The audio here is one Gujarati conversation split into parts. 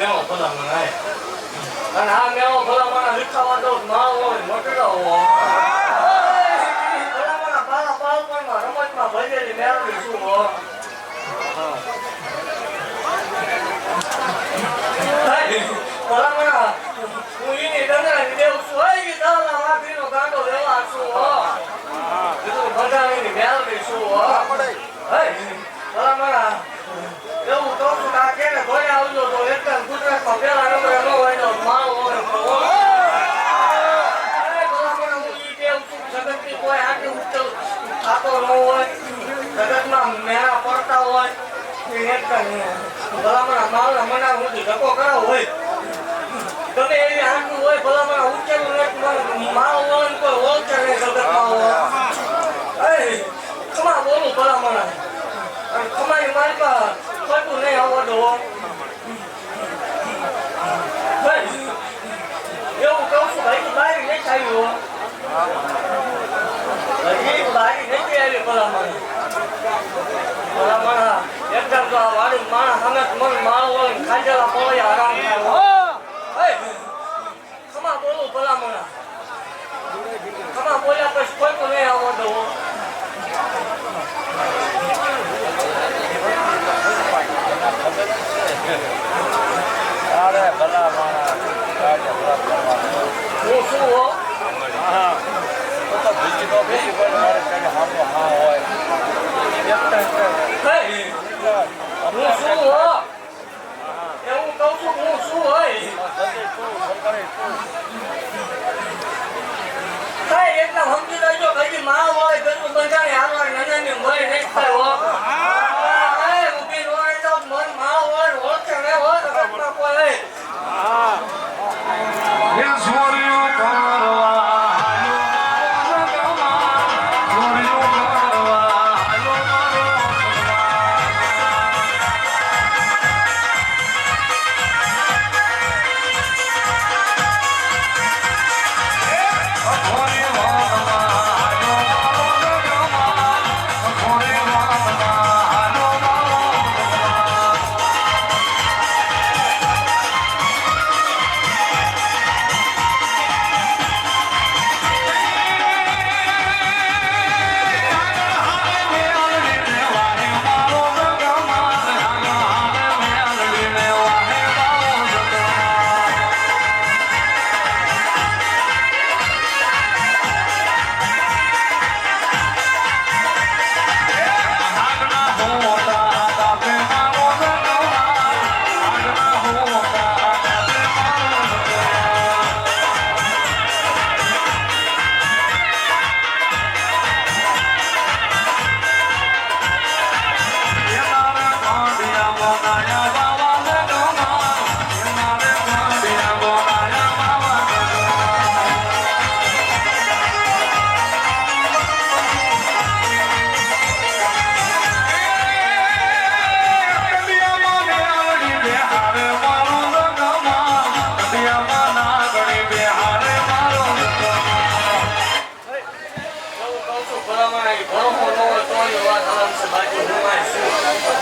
મેળો ભલામણ આવે અને આ મેળો ભલામણ વિખાવા તો ના હોય મટડા હોય. રમતમાં ભજેલી મેળવી શું હો. ભલામણ હું એની ડંગરા દેવું છું. હોય દાદા માફીનો કાંડો લેવા છું હો. બધાની મેળવી છું હો. ભલામણ અમારો મના હું ધક્કો કરાવો હોય. તમે એ હાથ હોય ભલામણ mana. Kama moja kwa shikoi kwa mea wanda ho. Kare bala mana. Kare bala mana. Musu ho. Aha. તો બીજી તો બીજી કોઈ મારે કઈ હામો હા હોય હું શું હો એવું કહું છું હું શું હોય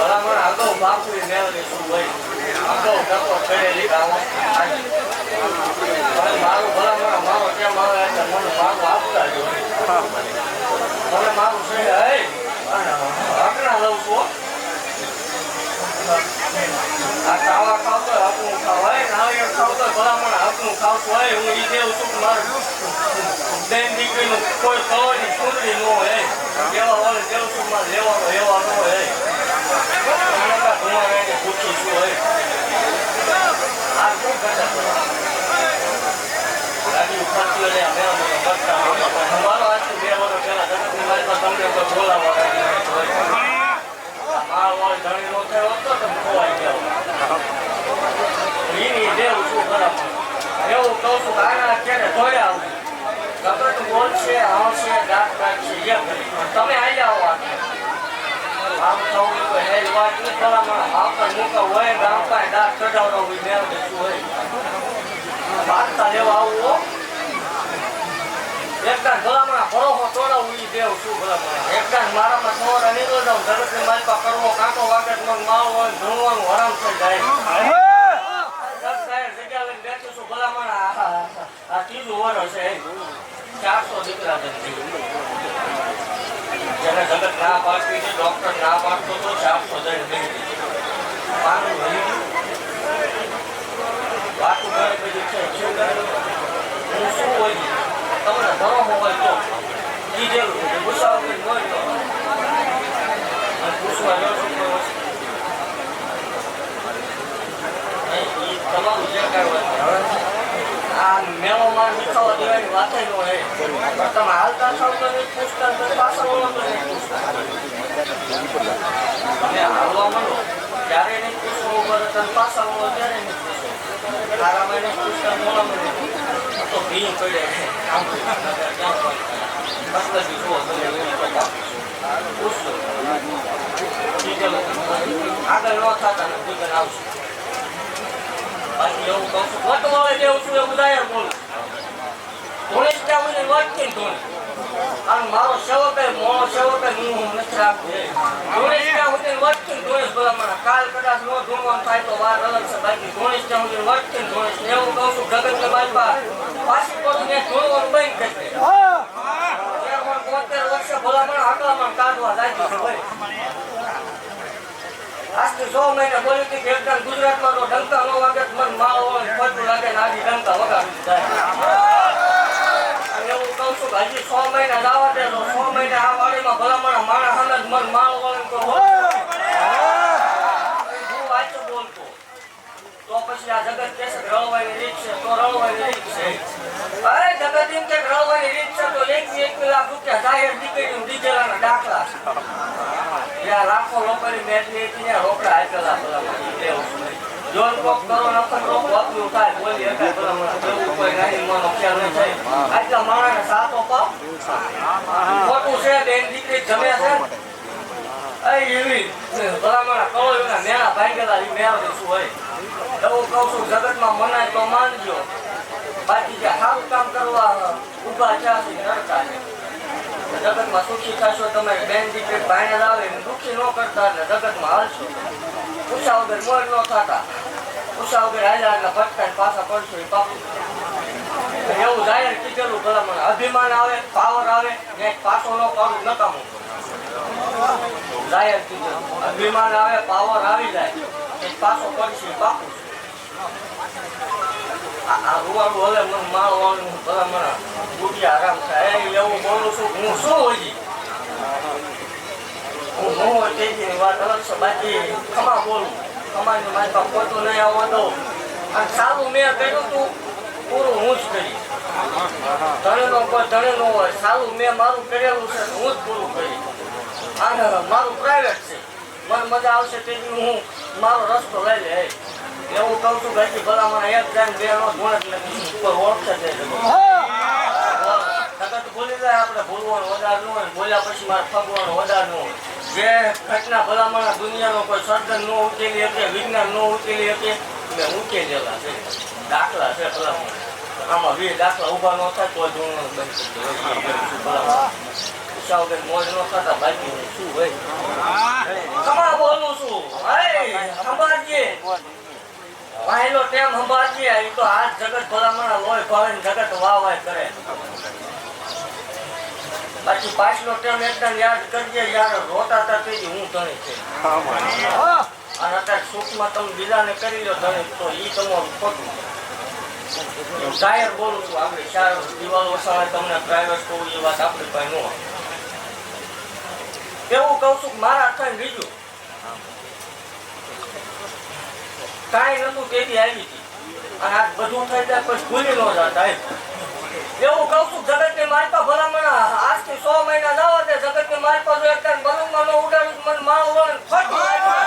Balaman, I'll go back to the melody some way. I'll go, that's what I'm saying, I'll go. આવો તેમ આવે એટલે મને માગું આપતા જ હોય મને માગું લઉં છું આ ચાવા ખાવતો આપણું ખાવાય નાળિયેર ખાવતો ભલામણ આપણું ખાવતું હોય હું એ દેવું છું મારું બેન દીકરીનું કોઈ ખવાની ચૂંટણી ન હોય એવા વાળે દેવું છું મારે લેવાનો એવા ન હોય પૂછું છું હોય છો? ગાડી ઉપાડતી હોય ને આ મેળા મોટા કરતા હોય. અમારો આજથી બે વર્ષ પહેલા હોય. આ વાળી ધણી નો થયો તો તમે ખોવાઈ ગયા. એની દેવું બરાબર એવું કહું છું આના અત્યારે ધોયા આવજો જગત બોલશે હશે દાંત કાઢશે એમ તમે આવી આવો. આમ થવું એ કોઈ વાત નહીં મૂકા હોય ગામ પાસે દાંત કઢાવડો હોય મેળ હોય વાર્તા લેવા આવું. એકદાન ભલામણ ભરોસો તોડાવું ઈ દેવ શું ભલામણ. એકદાન મારામાં સવારે નીકળો જાઉં જગતની માલિકા કરવો કાંટો વાગે તો મને હોય ધૂણવાનું હરામ થઈ જાય. છું ચારસો દીકરા જેને જગત ના પાડતી છે ડોક્ટર ના પાડતો તો ચારસો જણ બેઠી પાનું ભરી ગયું. વાતું કરે બધું છે શું કરે હું શું હોય છે? તમને ભરોસો હોય તો કીધેલું છે. ગુસ્સા હોય તો ઈ તમારું જે આ મેળોમાં મીઠાવા દેવાની વાત હોય. તમે હાલતા થાવ તો પૂછતા તો પાછળ ઓલો તો. તમે હાલવા માંડો ત્યારે ઉપર તમે પાછળ ઓલો ત્યારે નહીં પૂછવું. તારામાં નહીં તો ભીનું પડે. આમ આગળ ન થતા ને ડીઝલ આવશે બાકી એવું કહું છું એવું દાયર બોલું ધોળેશ ત્યાં મને વાંચતી ને આમ મારો સેવક એ સેવક હું નથી ધોળેશ ત્યાં સુધી વાંચતી ને ધોળેશ ભલામણ કાલ કદાચ નો ધૂણવાનું થાય તો વાર અલગ છે બાકી ત્યાં સુધી વાંચતી ને એવું કહું છું જગત ને પાસે પાછી પડું ને ધોળવાનું બંધ દે ત્યાં પણ બોતેર વર્ષે ભલામણ આકલામણ કાઢવા ભાઈ. આજથી સો મહિને બોલી હતી કે ગુજરાતમાં તો ડંકા નો વાગે મન માળો હોય ને લાગે ને આજી ડંકા વગાડી જાય એવું કહું છું હજી સો મહિના દાવા દે તો સો મહિના આ વાડીમાં ભલામણ માણસ સામે મન માળો વળે તો બોલતો. તો પછી આ જગત કે છે રળવાની રીત છે, તો રળવાની રીત છે. અરે રીત છે, તો એક એક લાખ રૂપિયા જાહેર દીકરીનું દીધેલાના દાખલા છે લાખો લોકોની મેટલી હતી ત્યાં રોકડા આપેલા ભલામણ જોન કોક કરો નખર રોક વાપર્યું થાય બોલી એકાય ભલામણ દેવું કોઈ નાની મોનો ખ્યાલ નહીં થાય. આટલા માણસને સાતો પાવ ખોટું છે બેન દીકરી જમે છે. એવી. ભલામણ કરો એના મેળા ભાંગેલા એ મેળા શું હોય. એવું કહું છું, જગતમાં મનાય તો માનજો. બાકી જે સારું કામ કરવા ઊભા છે જગતમાં સુખી થશો તમે બેન દીકરી ભાઈને આવે દુઃખી ન કરતા એટલે જગતમાં હાલશો. પૂછા વગર મોર ન થતા. ઉષા વગર હાલ્યા એટલે ભટકા ને પાછા પડશો એ પાપું. એવું જાહેર કીધેલું ભલામણ અભિમાન આવે, પાવર આવે, ને પાછો ન પાડું નકામું જાહેર કીધેલું. અભિમાન આવે, પાવર આવી જાય. પાછો પડશે આ રૂવાડું હવે મને ભલામણ બુઢી આરામ થાય એવું બોલું છું હું શું હજી હું હું હોય તેની વાત અલગ છે બાકી ખમા બોલું ખમાની મારી પાસે નહીં દઉં અને સારું મેં કર્યું તું પૂરું હું જ કરી ધણીનો કોઈ ધણીનો હોય સારું મેં મારું કરેલું છે તો હું જ પૂરું કરી અને મારું પ્રાઇવેટ છે મને મજા આવશે. તેથી હું મારો રસ્તો લઈ લે એવું કહું છું ઘરથી ભલા મને એક જાય બે નો ગુણ એટલે ઉપર ઓળખે છે ભૂલી જાય આપણે ભૂલવાનું વધારે ન હોય બોલ્યા પછી મારે ફગવાનું વધારે ન હોય. જે ઘટના ભલામણ દુનિયાનો કોઈ સર્જન ન ઉકેલી શકે વિજ્ઞાન ન ઉકેલી શકે મેં ઉકેલેલા છે. દાખલા છે ભલામણ. આમાં વીસ દાખલા ઊભા ન થાય તો જ હું ભલામણ. મોજ ન થતા બાકી શું હોય? કમા બોલું છું હે સંભાળજે વાહેલો ટેમ સંભાળજે એ તો આ જગત ભલામણ લોહી ભાવે જગત વાહ કરે. બાકી પાછલો ટેમ એકદમ યાદ કરજે યાર રોતા હતા તે હું ધણી છે અને અત્યારે સુખમાં તમે બીજાને કરી લો ધણી તો ઈ તમારું ખોટું જાહેર બોલું છું આપણે ચાર દિવાલ વસાવે તમને પ્રાઇવેટ કહું એ વાત આપણી પાસે ન એવું કહું છું કે મારા થઈને બીજું? કાંઈ નતું તેની આવી હતી આ બધું થઈ જાય પછી ભૂલી ન જતા. એવું કહું છું જગતની માલપા ભલામણ આજથી સો મહિના ના હોય જગતની માલપા જો એક બલંગમાં ન ઉડાડ્યું મને ને ફટ લાગ્યું.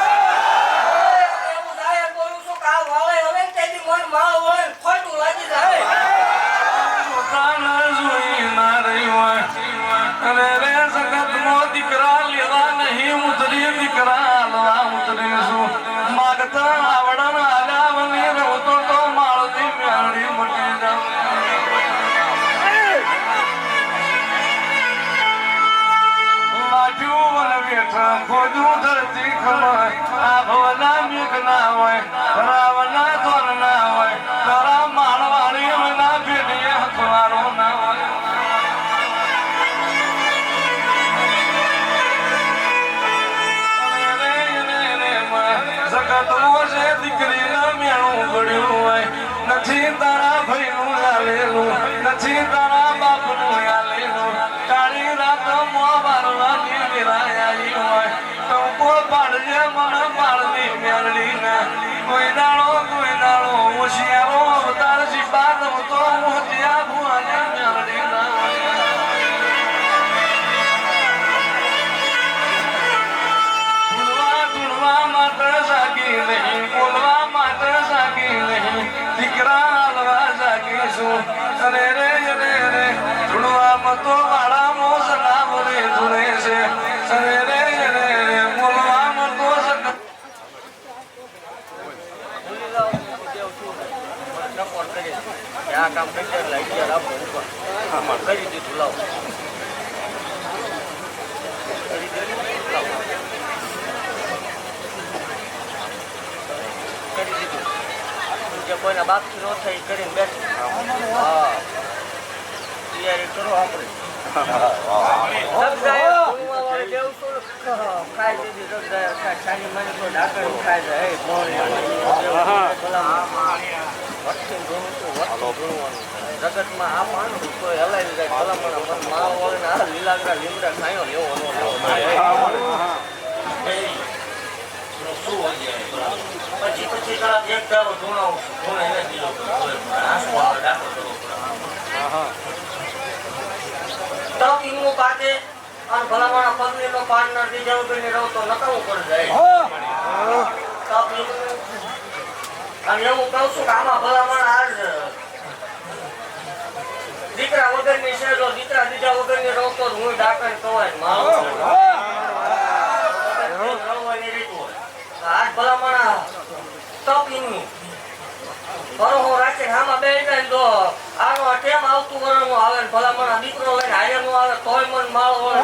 એવું જાહેર બોલું છું કે આ વાળે હવે ને તેથી મને વળે ને ફટું લાગી જાય પોતાના જોઈ ના રહી હોય અને રે જગતમાં દીકરા ના ના ભેડીએ હથવારો ના હોય. જગતમાં છે દીકરીના મેળું પડ્યું હોય, નથી તારા ભાઈ નું નથી તારા બાપનું આલેલું. ટંકો પાડજે દીકરા હાલવા છું અરે રે અરે રે. ધૂળવા મતો વાળા રે બોલવા મતો સક ભૂલી જાઓ તો દેવ શું છે? મને સપોર્ટ કરી દે. કે આ કામ કરી એટલે અગિયાર આપો ઉપર. આમાં કરી દીધું લાવો. કરી દીધું જે કોઈના બાપથી ન થાય કરીને બેઠું હા તૈયારી કરો આપણે ખાઈ દીધી જગદાયર ખાય. સાની માની કોઈ ડાકણ ખાય છે. જગતમાં આ પાન તો હલાવી જાય ભલામણ મનમાં વળે ને આ લીલાગરા લીમડા ખાયો એવો નો પછી પછી કલાક એક દાડો ધૂણાવું ધૂણે એને દીધો આંસુ આવે ડાકો તપ ઈમનું પાકે અને ભલામણ પગલીનો પાર્ટનર બીજા વગરની રહો તો નકામું પડી જાય. તપ અને હું કહું છું કે આમાં ભલામણ આ દીકરા વગરની છે દીકરા દીકરા વગરની રોગ તો હું ડાકર કવાય આજ ભલામણ તપિંગની બરોબર રાખે આમાં બે જાય તો આનો ટેમ આવતું વરણું આવે ભલામણ દીકરો લઈને હારે નું આવે તોય મન માળો હોય.